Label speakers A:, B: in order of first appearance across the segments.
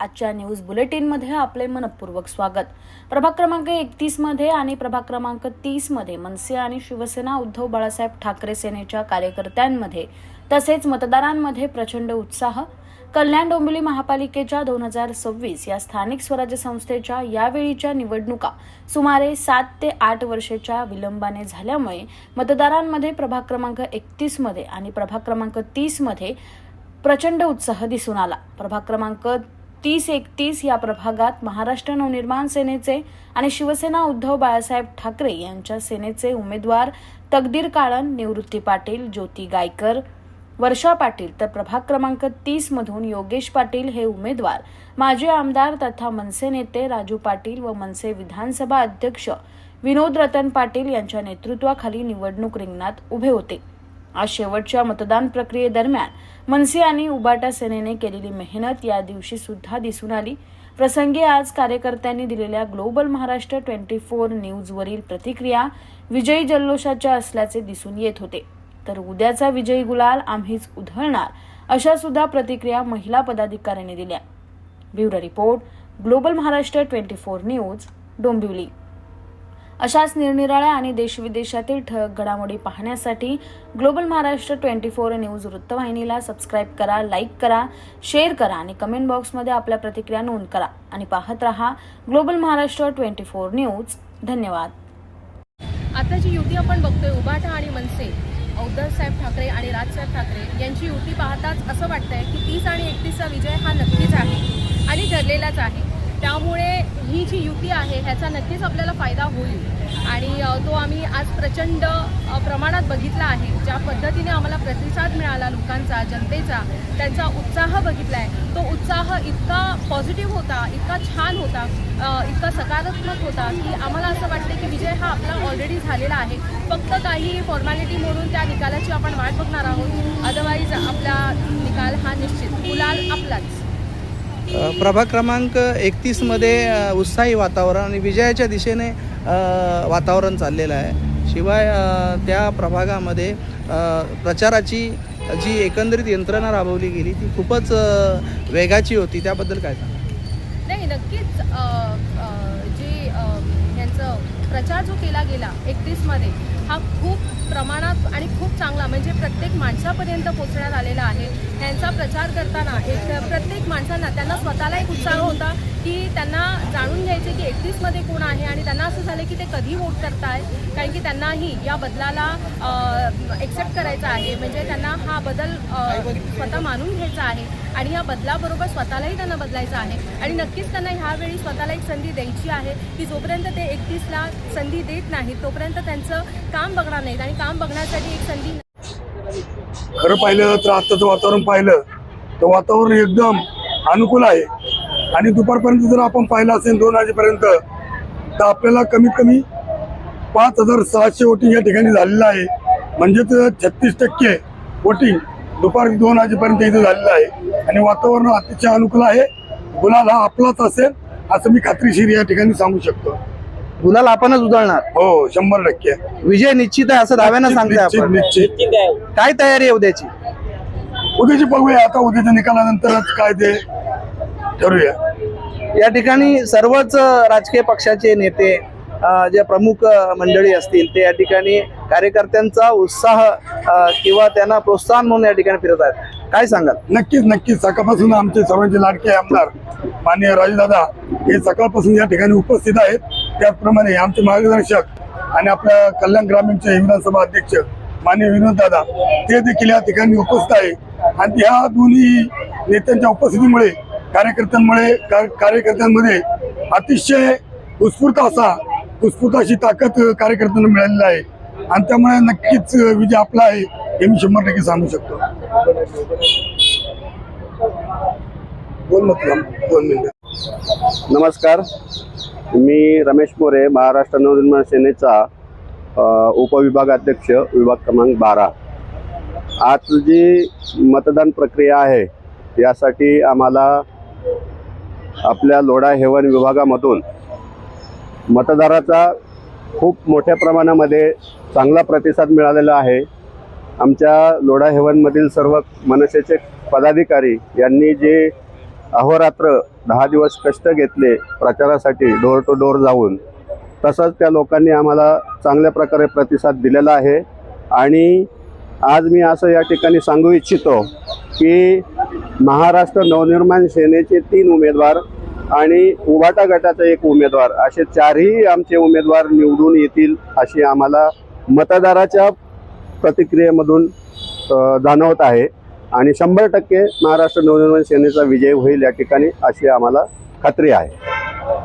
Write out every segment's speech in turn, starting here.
A: आजच्या न्यूज बुलेटिनमध्ये आपले मनपूर्वक स्वागत. प्रभाग क्रमांक एकतीसमध्ये आणि प्रभाग क्रमांक तीसमध्ये मनसे आणि शिवसेना उद्धव बाळासाहेब ठाकरे सेनेच्या कार्यकर्त्यांमध्ये तसेच मतदारांमध्ये प्रचंड उत्साह. कल्याण डोंबिवली महापालिकेच्या दोन हजार सव्वीस या स्थानिक स्वराज्य संस्थेच्या यावेळीच्या निवडणुका सुमारे सात ते आठ वर्षाच्या विलंबाने झाल्यामुळे मतदारांमध्ये प्रभाग क्रमांक एकतीसमध्ये आणि प्रभाग क्रमांक तीसमध्ये प्रचंड उत्साह दिसून आला. प्रभाग क्रमांक तीस एकतीस या प्रभागात महाराष्ट्र नवनिर्माण सेनेचे आणि शिवसेना उद्धव बाळासाहेब ठाकरे यांच्या सेनेचे उमेदवार तकदीर काळन निवृत्ती पाटील ज्योती गायकर. वर्षा पाटील तर प्रभाग क्रमांक तीस मधून योगेश पाटील हे उमेदवार. माजी आमदार तथा मनसे नेते राजू पाटील व मनसे विधानसभा अध्यक्ष विनोद रतन पाटील यांच्या नेतृत्वाखाली निवडणूक रिंगणात उभे होते. आज शेवटच्या मतदान प्रक्रियेदरम्यान मनसे आणि उबाटा सेनेने केलेली मेहनत या दिवशी सुद्धा दिसून आली. प्रसंगी आज कार्यकर्त्यांनी दिलेल्या ग्लोबल महाराष्ट्र ट्वेंटी फोर न्यूजवरील प्रतिक्रिया विजयी जल्लोषाच्या असल्याचे दिसून येत होते. तर उद्याचा विजयी गुलाल आम्हीच उधळणार अशा सुद्धा प्रतिक्रिया महिला पदाधिकाऱ्यांनी दिल्या. Bureau report Global Maharashtra twenty four news Dombivli. अशाच निरनिराळ्या आणि देशविदेशातील ठळक घडामोडी पाहण्यासाठी Global Maharashtra twenty four news वृत्तवाहिनीला सबस्क्राईब करा लाईक करा शेअर करा आणि कमेंट बॉक्समध्ये आपल्या प्रतिक्रिया नोंद करा आणि पाहत रहा Global Maharashtra twenty four news. धन्यवाद.
B: आता जी युती आपण बघतोय उबाटा आणि मनसे उद्धव साहेब ठाकरे आणि राजसाहेब ठाकरे यांची युती पाहताच असं वाटतंय की तीस आणि एकतीसचा विजय हा नक्कीच आहे आणि ठरलेलाच आहे. त्यामुळे ही जी युती आहे ह्याचा नक्कीच आपल्याला फायदा होईल. आणि तो आम्ही आज प्रचंड प्रमाणात बघितला आहे. ज्या पद्धतीने आम्हाला प्रतिसाद मिळाला लोकांचा जनतेचा त्यांचा उत्साह बघितला आहे तो उत्साह इतका पॉझिटिव्ह होता इतका छान होता इतका सकारात्मक होता की आम्हाला असं वाटतं की विजय हा आपला ऑलरेडी झालेला आहे. फक्त काही फॉर्मॅलिटी म्हणून त्या निकालाची आपण वाट बघणार आहोत. अदरवाईज आपला निकाल हा निश्चित. गुलाल आपलाच.
C: प्रभाग क्रमांक एकतीसमध्ये उत्साही वातावरण आणि विजयाच्या दिशेने वातावरण चाललेलं आहे. शिवाय त्या प्रभागामध्ये प्रचाराची जी एकंदरीत यंत्रणा राबवली गेली ती खूपच वेगाची होती. त्याबद्दल काय सांगा
B: नाही नक्कीच जे यांचं प्रचार जो केला गेला एकतीसमध्ये हा खूप प्रमाणात आणि खूप चांगला म्हणजे प्रत्येक माणसापर्यंत पोचण्यात आलेला आहे. ह्यांचा प्रचार करताना एक प्रत्येक माणसांना त्यांना स्वतःला एक उत्साह होता की त्यांना जाणून घ्यायचे की एकतीसमध्ये कोण आहे आणि त्यांना असं झालं की ते कधी वोट करताय. कारण की त्यांनाही या बदलाला एक्सेप्ट करायचा आहे. म्हणजे त्यांना हा बदल स्वतः मानून घ्यायचा आहे. आणि या बदलाबरोबर स्वतःलाही त्यांना बदलायचं आहे. आणि नक्कीच त्यांना ह्यावेळी स्वतःला एक संधी द्यायची आहे की जोपर्यंत ते एकतीसला संधी देत नाहीत तोपर्यंत त्यांचं काम बघणार नाहीत आणि काम बघण्यासाठी एक संधी
D: खरं पाहिलं तर आत्ताचं वातावरण पाहिलं तर वातावरण एकदम अनुकूल आहे. आणि दुपारपर्यंत जर आपण पाहिलं असेल दोन वाजेपर्यंत तर आपल्याला कमीत कमी पाच हजार सहाशे वोटिंग या ठिकाणी झालेलं आहे. म्हणजेच छत्तीस टक्के वोटिंग दुपारी दोन वाजेपर्यंत इथं झालेलं आहे. आणि वातावरण अतिशय अनुकूल आहे. गुलाल हा आपलाच असेल असं मी खात्रीशीर या ठिकाणी सांगू शकतो.
C: गुलाल आपणच उधळणार.
D: हो शंभर टक्के.
C: विजय निश्चित आहे असं दाव्यानं सांगते
D: निश्चित
C: आपण.
D: निश्चित.
C: काय तयारी आहे उद्याची?
D: उद्याची बघूया. आता उद्याच्या निकालानंतरच काय ते ठरूया
C: या ठिकाणी सर्वच राजकीय पक्षाचे नेते ज्या प्रमुख मंडळी असतील ते या ठिकाणी कार्यकर्त्यांचा उत्साह किंवा त्यांना प्रोत्साहन म्हणून या ठिकाणी फिरत आहेत. काय सांगाल?
D: नक्कीच नक्कीच. सकाळपासून आमचे सर्वांचे लाडके आमदार माननीय राजदादा हे सकाळपासून या ठिकाणी उपस्थित आहेत. त्याचप्रमाणे आमचे मार्गदर्शक आणि आपल्या कल्याण ग्रामीणचे विधानसभा अध्यक्ष माननीय विनोद दादा ते देखील या ठिकाणी उपस्थित आहे. आणि ह्या दोन्ही नेत्यांच्या उपस्थितीमुळे कार्यकर्त्यांमुळे का- कार्यकर्त्यांमध्ये अतिशय उत्स्फूर्त असा उत्स्फूर्त अशी ताकद कार्यकर्त्यांना मिळालेली आहे. आणि त्यामुळे नक्कीच विजय आपला आहे हे मी शंभर टक्के सांगू शकतो. बोल दोन
E: नमस्कार. मी रमेश मोरे महाराष्ट्र नवनिर्माण सेनेचा उपविभागाध्यक्ष विभाग क्रमांक बारा. आज जी मतदान प्रक्रिया आहे यासाठी आम्हाला आपल्या लोढा हेवन विभागामधून मतदाराचा खूप मोठ्या प्रमाणामध्ये चांगला प्रतिसाद मिळालेला आहे. आमच्या लोढा हेवनमधील सर्व मनसेचे पदाधिकारी यांनी जे अहोरात्र दहा दिवस कष्ट घेतले प्रचारासाठी डोर टू डोर जाऊन तसंच त्या लोकांनी आम्हाला चांगल्या प्रकारे प्रतिसाद दिलेला आहे. आणि आज मी असं या ठिकाणी सांगू इच्छितो की महाराष्ट्र नवनिर्माण सेनेचे तीन उमेदवार आणि उभाटा गटाचा एक उमेदवार असे चारही आमचे उमेदवार निवडून येतील अशी आम्हाला मतदाराच्या प्रतिक्रियेमधून जाणवत आहे. आणि शंभर टक्के महाराष्ट्र नवनिर्माण सेनेचा विजय होईल या ठिकाणी अशी आम्हाला खात्री आहे.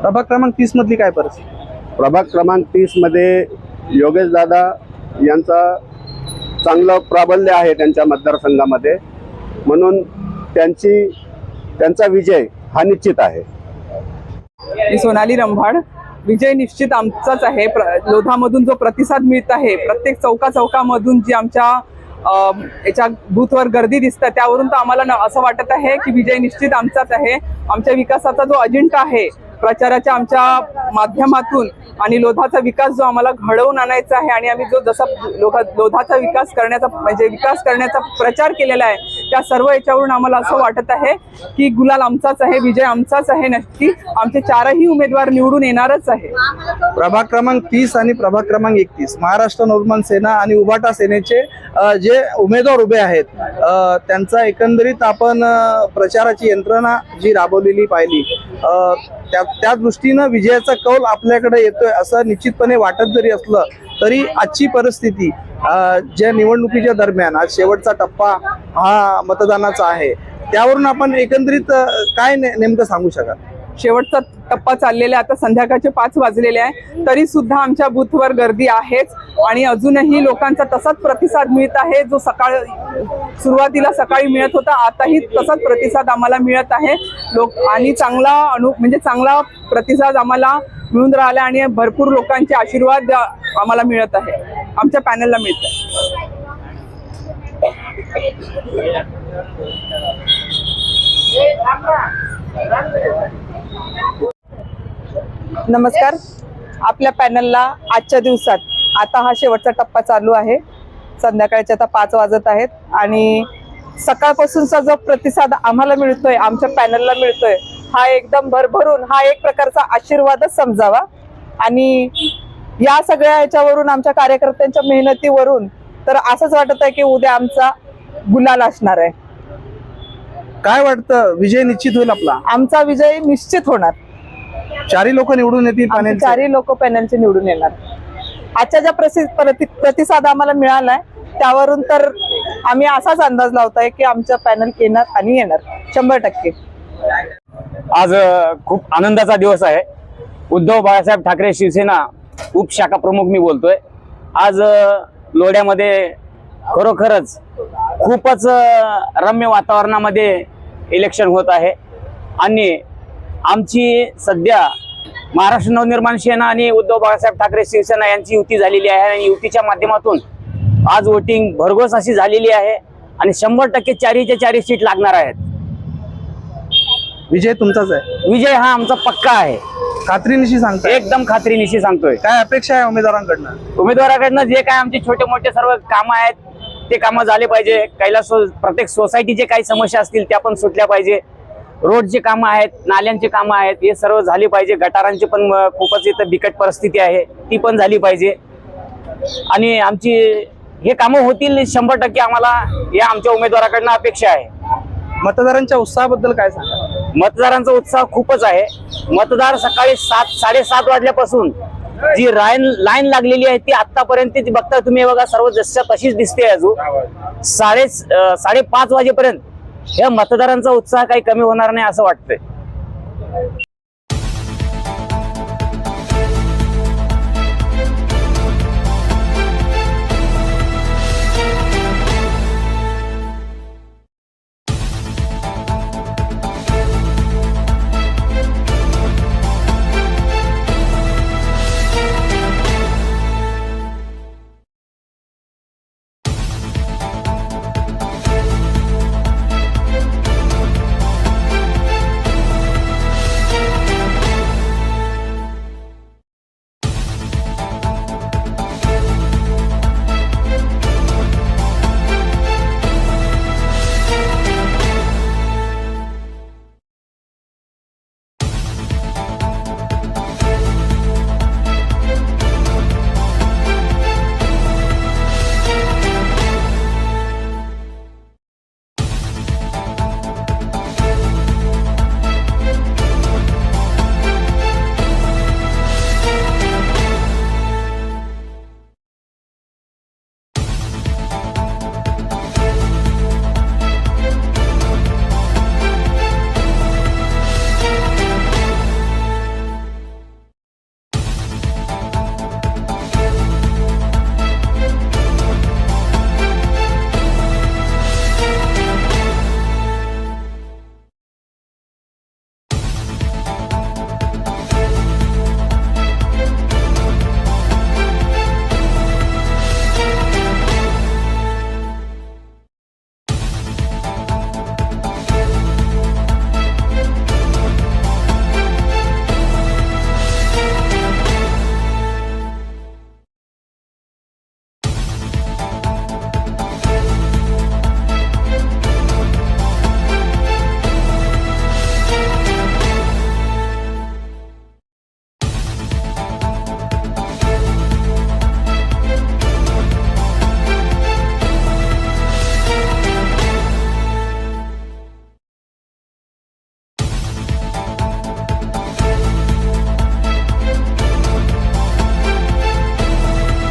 C: प्रभाग क्रमांक तीस मधली काय परिस्थिती?
E: प्रभाग क्रमांक तीसमध्ये योगेश दादा यांचा चांगलं प्राबल्य आहे त्यांच्या मतदारसंघामध्ये. म्हणून त्यांची त्यांचा विजय हा निश्चित आहे.
F: मी सोनाली रंभाड. विजय निश्चित आमचाच आहे. प्र लोधामधून जो प्रतिसाद मिळत आहे प्रत्येक चौका चौकामधून जी आमच्या याच्या बूथवर गर्दी दिसते त्यावरून तर आम्हाला असं वाटत आहे की विजय निश्चित आमचाच आहे. आमच्या विकासाचा जो अजेंडा आहे प्रचाराच्या आमच्या माध्यमातून आणि लोधाचा विकास जो आम्हाला घडवून आणायचा आहे आणि आम्ही जो जसा लोधा लोधाचा विकास करण्याचा म्हणजे विकास करण्याचा प्रचार केलेला आहे त्या सर्व याच्यावरून आम्हाला असं वाटत आहे की गुलाल आमचाच आहे विजय आमचाच आहे नक्की. आमचे चारही उमेदवार निवडून येणारच आहे.
C: प्रभाग क्रमांक तीस आणि प्रभाग क्रमांक एकतीस. महाराष्ट्र नवनिर्माण सेना आणि उभाटा सेनेचे जे उमेदवार उभे आहेत त्यांचा एकंदरीत आपण प्रचाराची यंत्रणा जी राबवलेली पाहिली त्या त्या दृष्टीनं विजयाचा कौल आपल्याकडे येतोय असं निश्चितपणे वाटत जरी असलं तरी आजची परिस्थिती ज्या निवडणुकीच्या दरम्यान आज शेवटचा टप्पा हा मतदानाचा आहे त्यावरून आपण एकंदरीत काय ने- नेमकं सांगू शकाल?
F: शेवटचा टप्पा चाललेला आहे. आता संध्याकाळचे पाच वाजलेले आहे. तरी सुद्धा आमच्या बूथवर गर्दी आहेच आणि अजूनही लोकांचा तसाच प्रतिसाद मिळत आहे. जो सकाळ सुरुवातीला सकाळी मिळत होता आताही तसाच प्रतिसाद आम्हाला मिळत आहे. लोक आणि चांगला अनु म्हणजे चांगला प्रतिसाद आम्हाला मिळून राहिला आणि भरपूर लोकांचे आशीर्वाद आम्हाला मिळत आहे. आमच्या पॅनलला मिळत नमस्कार. आपल्या पॅनलला आजच्या दिवसात आता हा शेवटचा टप्पा चालू आहे. संध्याकाळचे आता पाच वाजत आहेत आणि सकाळपासूनचा जो प्रतिसाद आम्हाला मिळतोय आमच्या पॅनलला मिळतोय हा एकदम भरभरून हा एक प्रकारचा आशीर्वादच समजावा. आणि या सगळ्या ह्याच्यावरून आमच्या कार्यकर्त्यांच्या मेहनतीवरून तर असंच वाटत आहे की उद्या आमचा गुलाल असणार आहे.
C: काय वाटतं? विजय निश्चित होईल आपला?
F: आमचा विजय निश्चित होणार.
C: चारही लोक निवडून येतील
F: चारही लोक पॅनलचे निवडून येणार. आजच्या ज्या प्रतिसाद आम्हाला मिळालाय त्यावरून तर आम्ही असाच अंदाज लावताय की आमचं पॅनल येणार आणि येणार. शंभर टक्के.
G: आज खूप आनंदाचा दिवस आहे. उद्धव बाळासाहेब ठाकरे शिवसेना उपशाखा प्रमुख मी बोलतोय. आज लोढ्यामध्ये खरोखरच खूपच रम्य वातावरणामध्ये इलेक्शन होत आहे. आणि आमची सध्या महाराष्ट्र नवनिर्माण सेना आणि उद्धव बाळासाहेब ठाकरे शिवसेना यांची युती झालेली आहे आणि युतीच्या माध्यमातून आज वोटिंग भरघोस अशी झालेली आहे आणि शंभर टक्के चारीच्या चारी सीट लागणार आहेत.
C: विजय तुमचाच आहे.
G: विजय हा आमचा पक्का आहे.
C: खात्रीनिशी सांगताय.
G: एकदम खात्रीनिशी सांगतोय.
C: काय अपेक्षा आहे उमेदवारांकडनं?
G: उमेदवाराकडनं जे काय आमचे छोटे मोठे सर्व कामं आहेत ते कामं झाले पाहिजे. कैलास सो प्रत्येक सोसायटीचे काही समस्या असतील त्या पण सुटल्या पाहिजे. रोडचे कामं आहेत नाल्यांचे कामं आहेत हे सर्व झाली पाहिजे. गटारांची पण खूपच इथं बिकट परिस्थिती आहे. ती पण झाली पाहिजे. आणि आमची हे कामं होतील शंभर टक्के आम्हाला या आमच्या उमेदवाराकडनं अपेक्षा आहे.
C: मतदारांच्या उत्साहाबद्दल काय सांगा
G: मतदारांचा उत्साह खूपच आहे. मतदार सकाळी सात साडेसात वाजल्यापासून जी राईन लाईन लागलेली आहे ती आतापर्यंत ती बघता तुम्ही बघा सर्व जशा तशीच दिसते अजून. साडे साडेपाच वाजेपर्यंत या मतदारांचा उत्साह काही कमी होणार नाही असं वाटतंय.